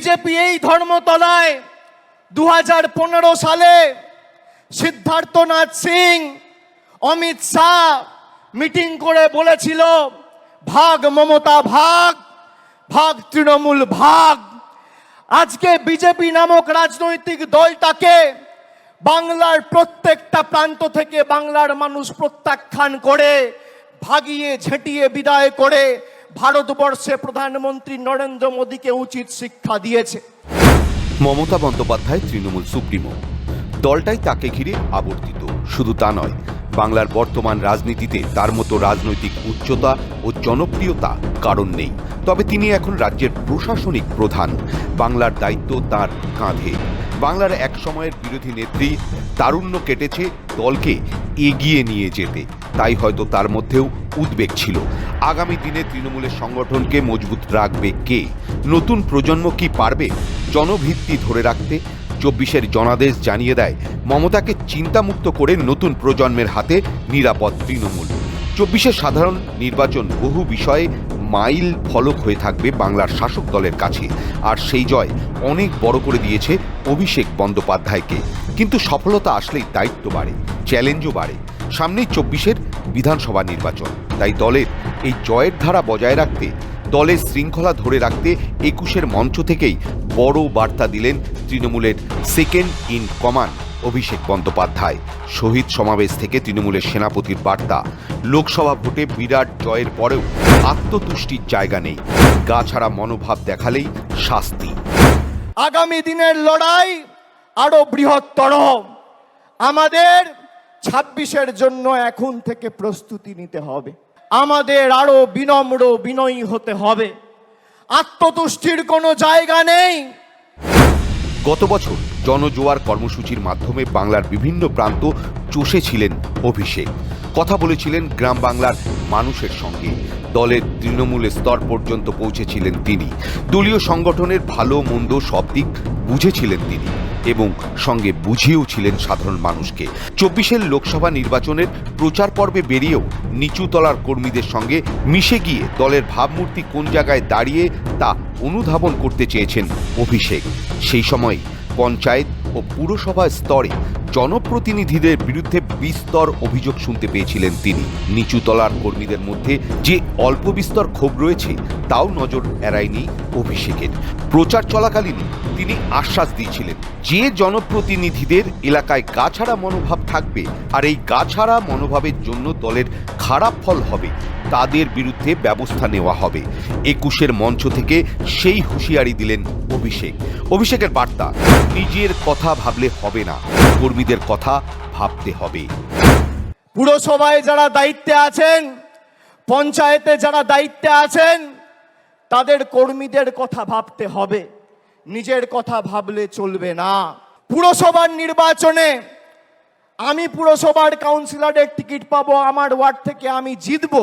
BJP এই ধর্মতলায় দু সালে সিদ্ধার্থনাথ সিং, অমিত শাহ মিটিং করে বলেছিল, ভাগ মমতা ভাগ ভাগ তৃণমূল ভাগ। আজকে বিজেপি নামক রাজনৈতিক দলটাকে বাংলার প্রত্যেকটা প্রান্ত থেকে বাংলার মানুষ প্রত্যাখ্যান করে, ভাগিয়ে ঝেঁটিয়ে বিদায় করে ভারতবর্ষে প্রধানমন্ত্রী নরেন্দ্র মোদীকে উচিত শিক্ষা দিয়েছে। মমতা বন্দ্যোপাধ্যায় তৃণমূল সুপ্রিমো। দলটাই তাকে ঘিরে আবর্তিত। শুধু তা নয়, বাংলার বর্তমান রাজনীতিতে তার মতো রাজনৈতিক উচ্চতা ও জনপ্রিয়তা কারণ নেই। তবে তিনি এখন রাজ্যের প্রশাসনিক প্রধান। বাংলার দায়িত্ব তার কাঁধে। বাংলার এক সময়ের বিরোধী নেত্রী তারুণ্য কেটেছে দলকে এগিয়ে নিয়ে যেতে। তাই হয়তো তার মধ্যেও উদ্বেগ ছিল। আগামী দিনে তৃণমূলের সংগঠনকে মজবুত রাখবে কে? নতুন প্রজন্ম কি পারবে জনভিত্তি ধরে রাখতে? চব্বিশের জনাদেশ জানিয়ে দেয়, মমতাকে চিন্তামুক্ত করে নতুন প্রজন্মের হাতে নিরাপদ তৃণমূল। চব্বিশের সাধারণ নির্বাচন বহু বিষয়ে মাইল ফলক হয়ে থাকবে বাংলার শাসক দলের কাছে। আর সেই জয় অনেক বড় করে দিয়েছে অভিষেক বন্দ্যোপাধ্যায়কে। কিন্তু সফলতা আসলেই দায়িত্ব বাড়ে চ্যালেঞ্জও বাড়ে। সামনেই চব্বিশের বিধানসভা নির্বাচন। তাই দলের এই জয়ের ধারা বজায় রাখতে, দলের শৃঙ্খলা ধরে রাখতে একুশের মঞ্চ থেকেই বড় বার্তা দিলেন তৃণমূলের second in command Abhishek Bandyopadhyay. শহীদ সমাবেশ থেকে তৃণমূলের সেনাপতির বার্তা। লোকসভা ভোটে বিরাট জয়ের পরেও আত্মতুষ্টির জায়গা নেই। গা ছাড়া মনোভাব দেখালেই শাস্তি। আগামী দিনের লড়াই আরও বৃহত্তর। আমাদের ছাব্বিশের জন্য এখন থেকে প্রস্তুতি নিতে হবে। আমাদের আরও বিনম্র বিনয়ী হতে হবে। আত্মতুষ্টির কোনো জায়গা নেই। গত বছর জনজোয়ার কর্মসূচির মাধ্যমে বাংলার বিভিন্ন প্রান্ত চষেছিলেন অভিষেক। কথা বলেছিলেন গ্রাম বাংলার মানুষের সঙ্গে। দলের তৃণমূল স্তর পর্যন্ত পৌঁছেছিলেন তিনি। দলীয় সংগঠনের ভালো, মন্দ সব দিক বুঝেছিলেন তিনি এবং সঙ্গে বুঝিয়েও ছিলেন সাধারণ মানুষকে। চব্বিশের লোকসভা নির্বাচনের প্রচার পর্বে বেরিয়েও নিচুতলার কর্মীদের সঙ্গে মিশে গিয়ে দলের ভাবমূর্তি কোন জায়গায় দাঁড়িয়ে তা অনুধাবন করতে চেয়েছেন অভিষেক। সেই সময় পঞ্চায়েত ও পুরসভা স্তরে জনপ্রতিনিধিদের বিরুদ্ধে বিস্তর অভিযোগ শুনতে পেয়েছিলেন তিনি। নিচুতলার কর্মীদের মধ্যে যে অল্প বিস্তর ক্ষোভ রয়েছে, তাও নজর এড়ায়নি অভিষেকের। প্রচার চলাকালীন তিনি আশ্বাস দিয়েছিলেন, যে জনপ্রতিনিধিদের এলাকায় গাছাড়া মনোভাব থাকবে, আর এই গাছাড়া মনোভাবের জন্য দলের খারাপ ফল হবে তাদের বিরুদ্ধে ব্যবস্থা নেওয়া হবে। একুশের মঞ্চ থেকে সেই হুঁশিয়ারি দিলেন অভিষেক। অভিষেকের বার্তা, নিজের কথা ভাবলে হবে না, কর্মীদের কথা ভাবতে হবে। পুরসভায় যারা দায়িত্বে আছেন, পঞ্চায়েতে যারা দায়িত্বে আছেন, তাদের কর্মীদের কথা ভাবতে হবে। নিজের কথা ভাবলে চলবে না। পুরসভার নির্বাচনে আমি পুরসভার কাউন্সিলরের টিকিট পাবো, আমার ওয়ার্ড থেকে আমি জিতবো।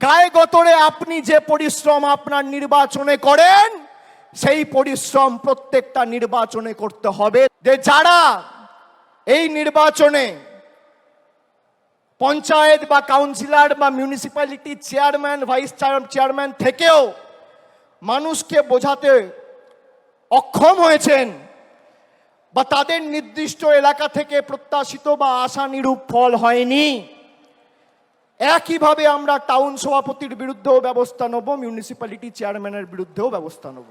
গায়ে গতরে আপনি যে পরিশ্রম আপনার নির্বাচনে করেন, সেই পরিশ্রম প্রত্যেকটা নির্বাচনে করতে হবে। যে যারা এই নির্বাচনে পঞ্চায়েত বা কাউন্সিলর বা মিউনিসিপ্যালিটি চেয়ারম্যান, ভাইস চেয়ারম্যান থেকেও মানুষকে বোঝাতে অক্ষম হয়েছেন বা তাদের নির্দিষ্ট এলাকা থেকে প্রত্যাশিত বা আশানিরূপ ফল হয়নি। একইভাবে আমরা টাউন সভাপতির বিরুদ্ধেও ব্যবস্থা নেব মিউনিসিপ্যালিটি চেয়ারম্যানের বিরুদ্ধেও ব্যবস্থা নেব।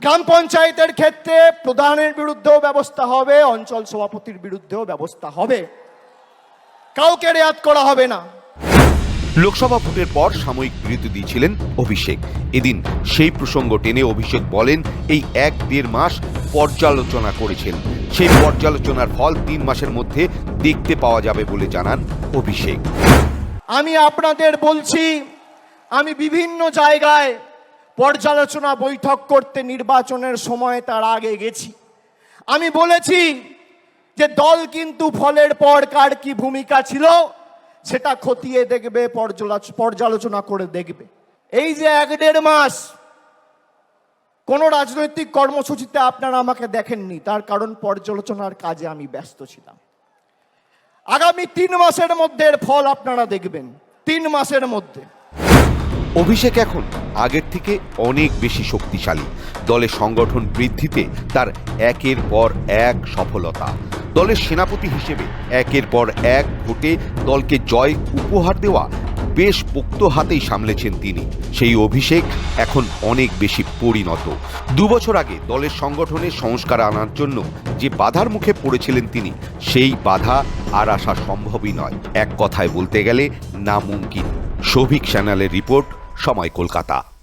গ্রাম পঞ্চায়েতের ক্ষেত্রে প্রধানের বিরুদ্ধেও ব্যবস্থা হবে, অঞ্চল সভাপতির বিরুদ্ধেও ব্যবস্থা হবে। কাউকে রেয়াত করা হবে না। লোকসভা ভোটের পর সাময়িক বিরতি দিয়েছিলেন অভিষেক। এদিন সেই প্রসঙ্গ টেনে অভিষেক বলেন, এই এক দেড় মাস পর্যালোচনা করেছেন। সেই পর্যালোচনার ফল তিন মাসের মধ্যে দেখতে পাওয়া যাবে বলে জানান অভিষেক। আমি আপনাদের বলছি, আমি বিভিন্ন জায়গায় পর্যালোচনা বৈঠক করতে নির্বাচনের সময় তার আগে গেছি। আমি বলেছি যে দল কিন্তু ফলের পর কার কি ভূমিকা ছিল সেটা খতিয়ে দেখবে পর্যালোচনা করে দেখবে। এই যে এক দেড় মাস কোনো রাজনৈতিক কর্মসূচিতে আপনারা আমাকে দেখেননি, তার কারণ পর্যালোচনার কাজে আমি ব্যস্ত ছিলাম। আগামী তিন মাসের মধ্যে এর ফল আপনারা দেখবেন, তিন মাসের মধ্যে। অভিষেক এখন আগের থেকে অনেক বেশি শক্তিশালী। দলে সংগঠন বৃদ্ধিতে তার একের পর এক সফলতা। দলের সেনাপতি হিসেবে একের পর এক ভোটে দলকে জয় উপহার দেওয়া বেশ পোক্ত হাতেই সামলেছেন তিনি। সেই অভিষেক এখন অনেক বেশি পরিণত। দুবছর আগে দলের সংগঠনে সংস্কার আনার জন্য যে বাধার মুখে পড়েছিলেন তিনি, সেই বাধা আর আসা সম্ভবই নয়। এক কথায় বলতে গেলে নামুমকিন। সৌভিক চ্যানেলের রিপোর্ট, সময় কলকাতা।